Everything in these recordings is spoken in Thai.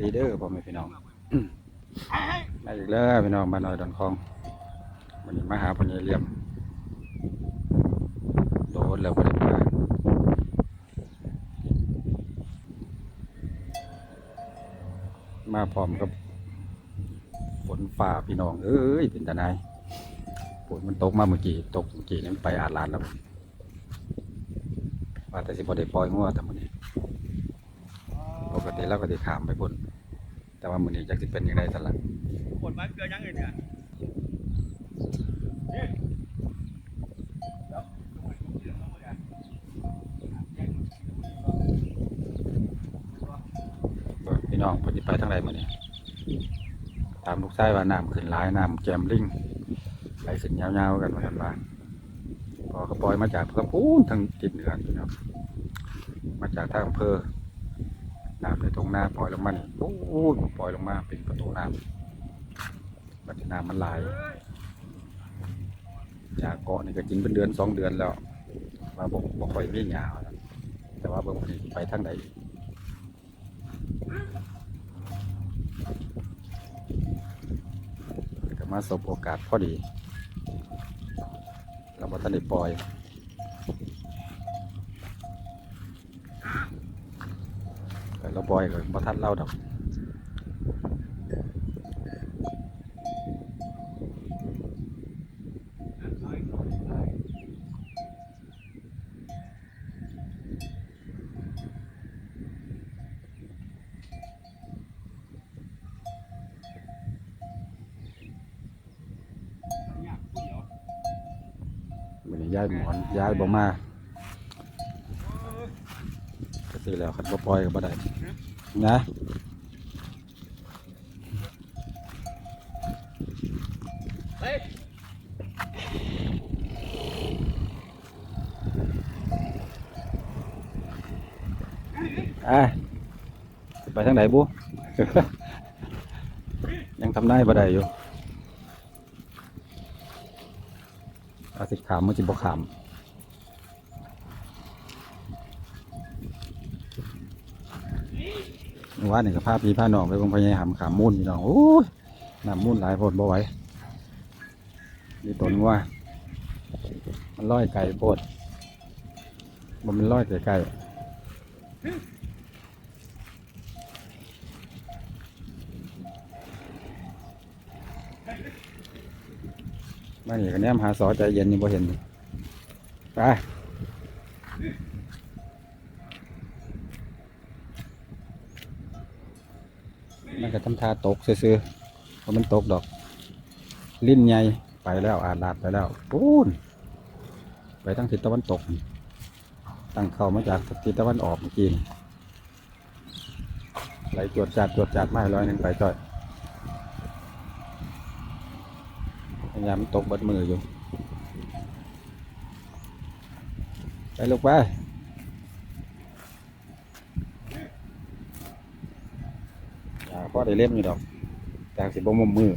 ดีเด้อพ่อแม่พี่น้องมาอีกแล้วพี่น้องบ้านน้อยดอนคองวันนี้มาหาพ่อใหญ่เหลี่ยมโดนแล้วบ่ได้มามาพร้อมกับฝนฝ่าพี่น้อง เอ้ยเป็นตาหนายฝนมันตกมาเมื่อกี้ตกเมื่อกี้นี่มันไปอาดลานแล้วว่าแต่สิบ่ได้ปล่อยงัวแต่มื้อนี้ป กติเราก็สิขามไปพุ่นแต่ว่ามื้อนี้จักสิเป็นจังไดซั่นล่ะกดไม้เกลือยังไงเนี่ยเบิ่งพี่น้องเพิ่นสิไปทางใดมื้อนี้ตามลูกชายว่าน้ำขึ้นหลายน้ำแจมลิงไหลขึ้นยาวๆกันว่าซั่นว่าพอก็ปล่อยมาจากกระพูนทางทิศเหนือพี่น้องมาจากทางอำเภอน้ำในตร งนาปล่อยลงมานี่ปูนปล่อยลงมาเป็นประตูน้ำบัดนี้น้ำมันไหลายจากเกาะนี่ก็กินเป็นเดือนสองเดือนแล้วว่าบ่บ่ค่อยไมีหญ้าวแต่ว่าเบิ่งว่าไปทางใดก็มาสบโอกาสพอดี เราบ่ทันได้ปล่อย แต่เราปล่อยก็บ่ทันเล่าดอกมื้อนี้ย้ายหมอนย้ายบ่มาก็สิแล้วคันบ่ปล่อยก็บ่ได้ นะอะไปทางไหนบุ ยังทำได้บ่ได้อยู่อาสิขามมันจิบ่ขามเมื่อ ว่านนี่ก็พาพี่พาหนองไปเบงพญายหำขามมูนพี่น้องโอ้ยน้ำมูนหลายโพดบ่ไหวนี่ตนว่า มันลอยไก่โพดบ่มันลอยไก่ไก่มานี่ก็แนมหาสอใจเย็นนี่บ่เห็นไป มันก็ทำท่าตกซื่อๆเพราะมันตกดอก ลิ้นใหญ่ไปแล้วอาดลาดไปแล้วปูนไปทางทิศตะวันตก ตั้งเข้ามาจากทิศตะวันออกเมื่อกี้นี่ไหลจวดจัดจวดจัดมาให้ร้อยหนึ่งไปจ่อยพยายามตกบัดมืออยู่ ไปลูกไป อย่าได้เล่มอยู่ดอกแต่สิบมุมมือ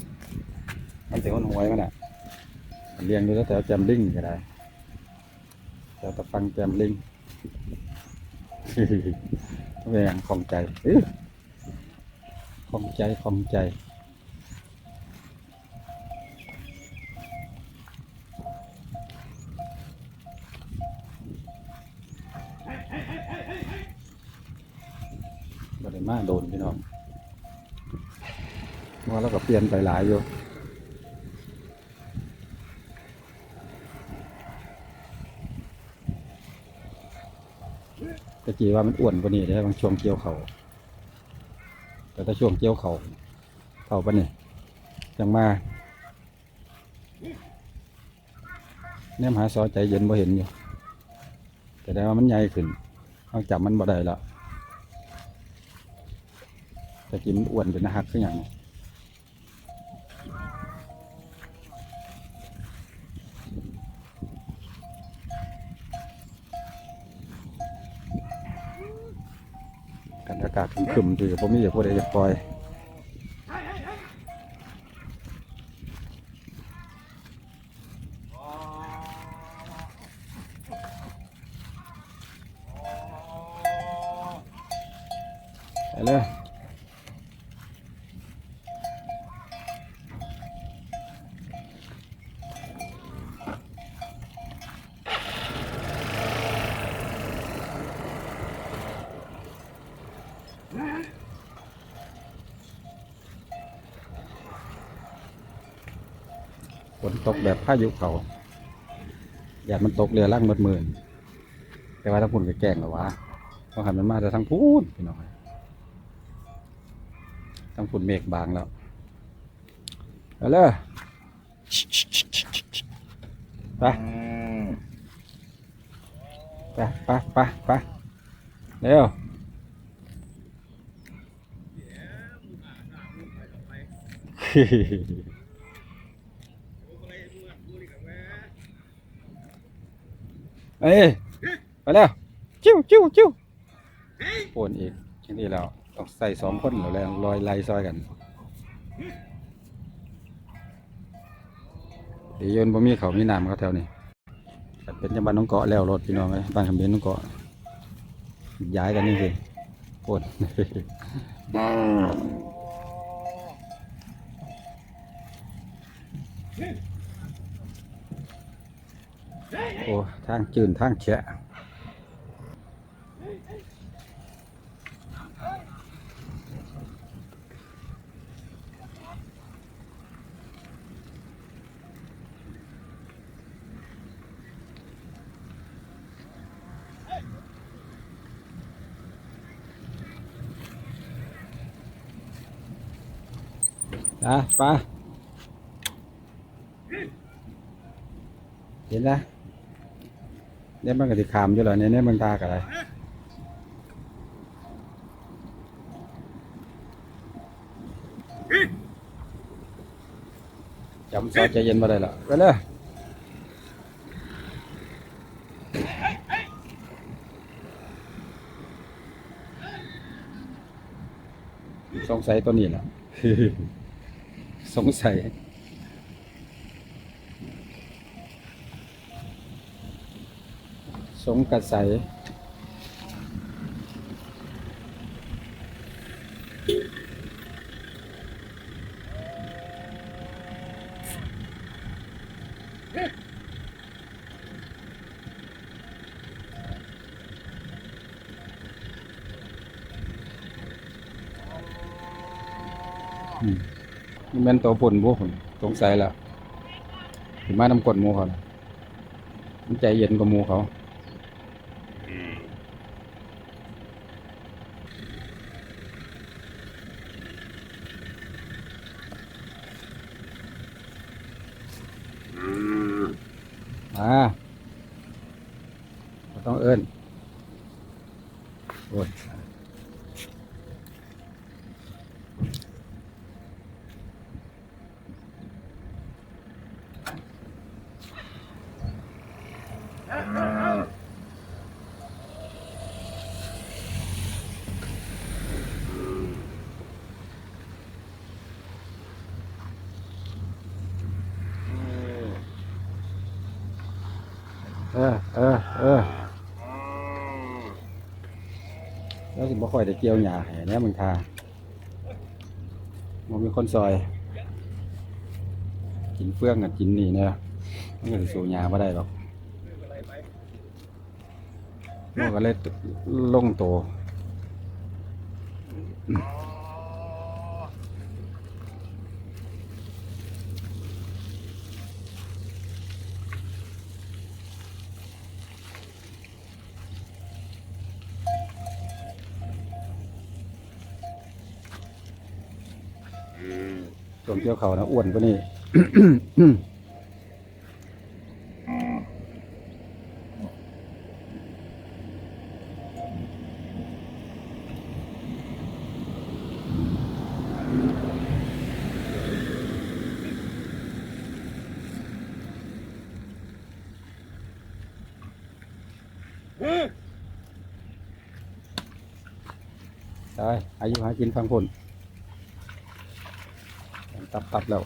มันถึงมันหวยมันอะเลี้ยงดูแล้วแต่แจมลิงก็ได้แต่ตะฟังแจมลิงเป็นอย่างของใจอื้อของใจของใจ ลี่ยนไปหลายอยู่ตะกี้ว่ามันอ้วนกว่านี้ได้บางช่วงเกี่ยวเขาแต่ถ้าช่วงเกี่ยวเขาเขาปะนี่จังมาแนมหาซอใจเย็นบ่เห็นอยู่แต่ได้ว่ามันใหญ่ขึ้นเอาจับมันบ่ได้ล้วตะกี้มันอ้วนเป็นหักขึ้นอย่างากาศครึมๆดีผมมีอย่าพูดอะไรจะปล่อยไปเลย ฝนตกแบบพายุเขาอยากมันตกเรือล่างหมดหมื่นแต่ว่าทั้งพุ่นก็แกล้งหรอวะเพราะหันมันมาแต่ทั้งพูนพี่น้องทั้งพุ่นเมฆบางแล้วเอาเลยไปไปไปไปไปเร็ว เอ้ยไปแล้วจิ้วจิ้วจิ้วโอนอีกทีนี้แล้วต้องใส่สองคนแล้วแรงลอยไล่ซอยกันตีโยนบ่มีเขาวมีน้ำเขาแถวนี้แต่เป็นจังบ้านน้องเกาะแล้วรถพี่น้องเลยบ้านคำเบนน้องเกาะย้ายกันนี่สิโอน โอ้ทางจืนทางแฉะอะไปเห็นนะ เนี่ยมันก็สิขามอยู่แล้วเนี่ยเนี่ยมันตากอะไรจำซอใจเย็นมาได้ละไปเลยสงสัยตัวนี้แหละสงสัย สงกระใสนี่แม่นตัวปุ่นพวกผมสงสัยแล้วถึงมาน้ำกดหมูเขามันใจเย็นกว่าหมูเขา มาบ่ต้องเอิ้นโอ้ย เออ เออ เออแล้วสิบ่ค่อยได้เกี่ยวหญ้าให้เนี่มึงทาบ่มีคนซอย กินเฟื่องกับกินนี่เนี่ยมันก็สิสู่หญ้าบ่ได้หรอกมันก็เลยลงโต ส่ วนเกี่ยวเขานะอ้วนกว่านี่ได้อายุหากินฟังผล ตับตับแล้ว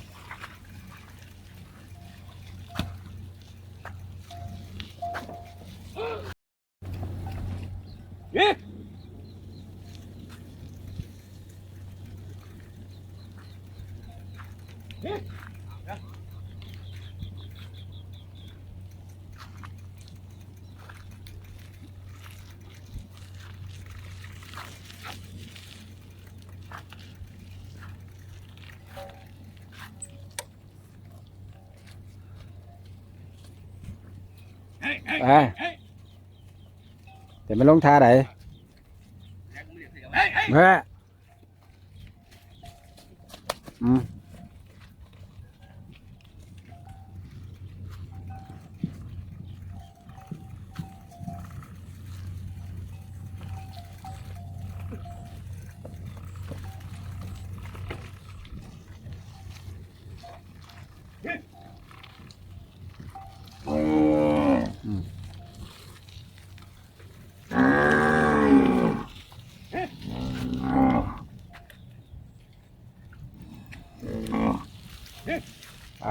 อ ไปแต่ไม่ลงท่าไหนเฮ้ยอืม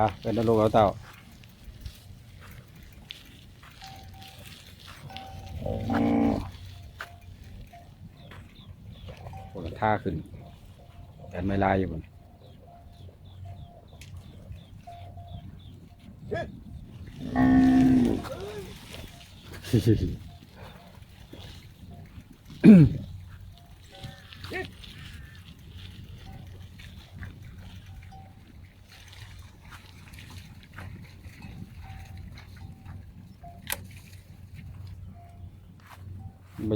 อะเป็นลูกเอาเต่าโอ้ท่าขึ้นแต่ไม่ลายอยู่บนไม่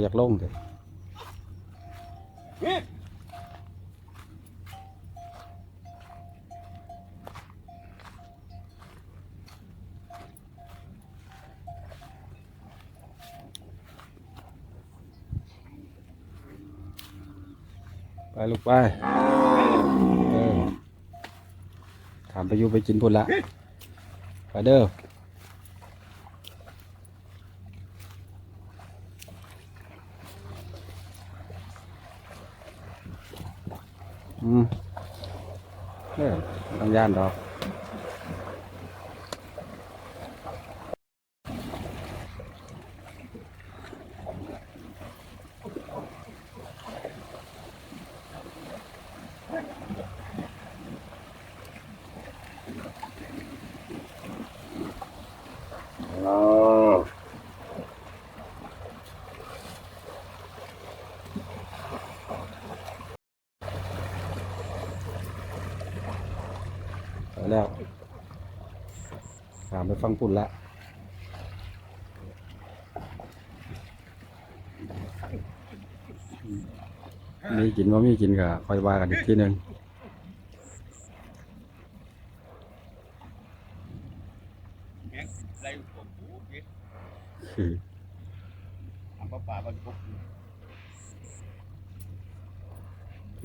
ากลงเลยไปลูกไปถามไปอยู่ไปกินพุ่นละไปเด้อมเออ ต้องย่านดอกไปแล้วถามไป ฟังปุ่นละมีกินว่ามีกินก็คอยว่ากันอีกทีหนึ่งมพูดเนี่ยคือ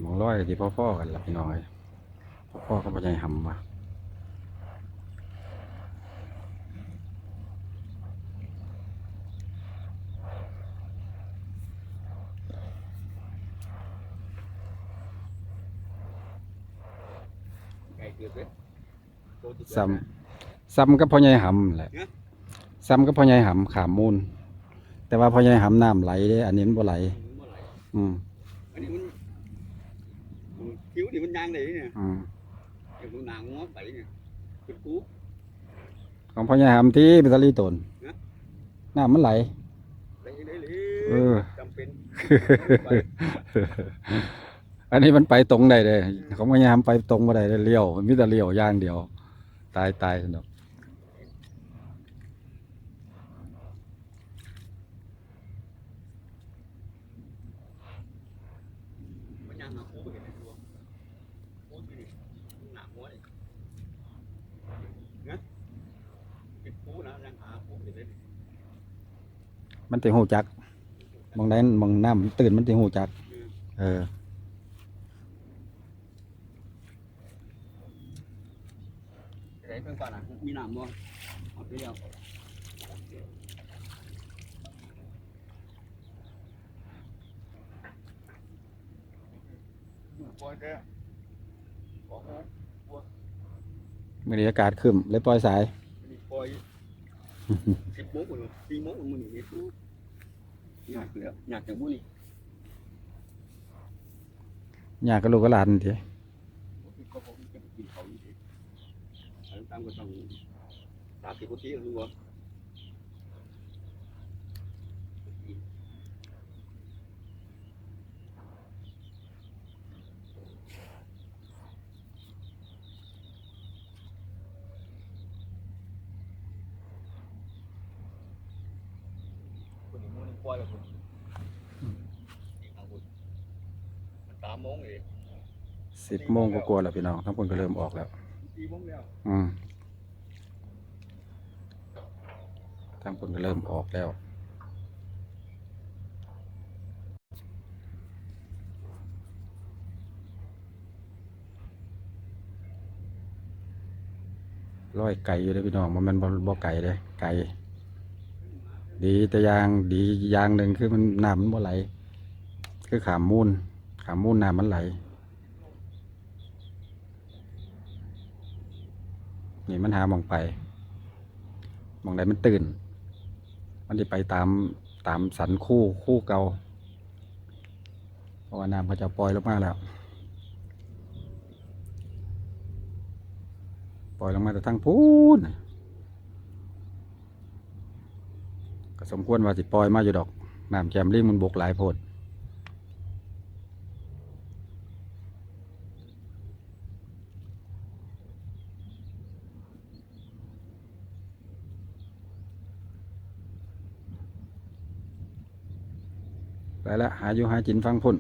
มองร้อยที่พ่อๆกันละพี่น้อยพ่อๆก็พอใจหำว่ะ ไก่เกือบเลยโตที่ ซ้ำซ้ำก็พ่อใหญ่หำแหละซ้ำก็พ่อใหญ่หำขามมูล แต่ว่าพ่อใหญ่หำน้ำไหลเด้อันนี้มันบ่ไหลเมื่อไหร่อืมอันนี้มันมันคิ้วนี่มันยางไหนเนี่ยอืมเดี๋ยวมันหนางงอไปเนี่ยเป็นกูของพ่อใหญ่หำที่เป็นตะลีตนฮะน้ำมันไหลไหลไหลไหลเออจำเป็นไป อันนี้มันไปตรงได้เลยเของพยายามไปตรงมาได้เลี้ยวมันมีแต่เลี้ยวย่างเดียว ตายตายสนุกมันติหูจักมองได้มองน้ำมันตื่นมันติหูจัก เออ ไหนเป็นก่อนอะ มีหนามบ่เอาไปเดียวปล่อยแกปล่อยบรรยากาศขึ้นเลยปล่อยสาย ปล่อยสิบโมงคนสี่โมงคนมึงนี่ทุกอยากเหลยออยากจะบุญอยากกับลูกกับหลานที ก็ผมจะกินเขาอยู่ดีตามก็ต้องสามสิบกว่าทีรู้ว่าคุณหมูนึงปล่อยแล้วคุณอีกเอาคุณมันสามโมงเองสิบโมงก็กลัวาๆแล้วพี่น้องทั้งคนก็เริ่มออกแล้ว สี่โมงแล้วอืมทั้งคนก็เริ่มออกแล้ว ร้อยไก่อยู่เลยพี่น้องมันมันบ่บ่ไก่เลยไก่ ดีแต่ยางดีอยางหนึ่งคือมันน้ำมันบ่ไหล คือขามมูลขามมูลน้ำมันไหล นี่มันหามองไปมองใดมันตื่น มันจะไปตามตามสันคู่คู่เก่าเพราะว่าน้ำเขาจะปล่อยลงมาแล้ว ปล่อยลงมาแต่ทั้งพูนก็สมควรว่าสิปล่อยมาอยู่ดอกน้ำแจมลิงมันบกหลายโพด ไปละหาอยู่หาจินฟังพุ่น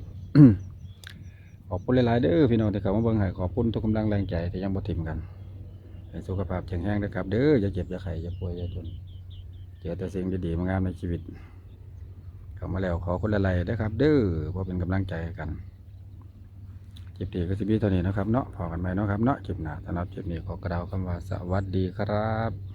ขอบคุณหลายๆเด้อพี่น้องที่เข้ามาเบิ่งให้ขอบคุณทุกกำลังแรงใจที่ยังบ่ถิ่มกันให้สุขภาพแข็งแรงนะครับ เด้ออย่าเจ็บอย่าไข้อย่าป่วยอย่าจนเจอแต่สิ่งดีๆมางามในชีวิตเข้ามาแล้วขอคนละไลเด้อครับ เด้อเพื่อเป็นกำลังใจกันคลิปนี้ก็สิมีเท่านี้นะครับเนาะพอกันไหมเนาะครับเนาะคลิปหน้าสำหรับคลิปนี้ขอกระดาวคำว่าสวัสดีครับ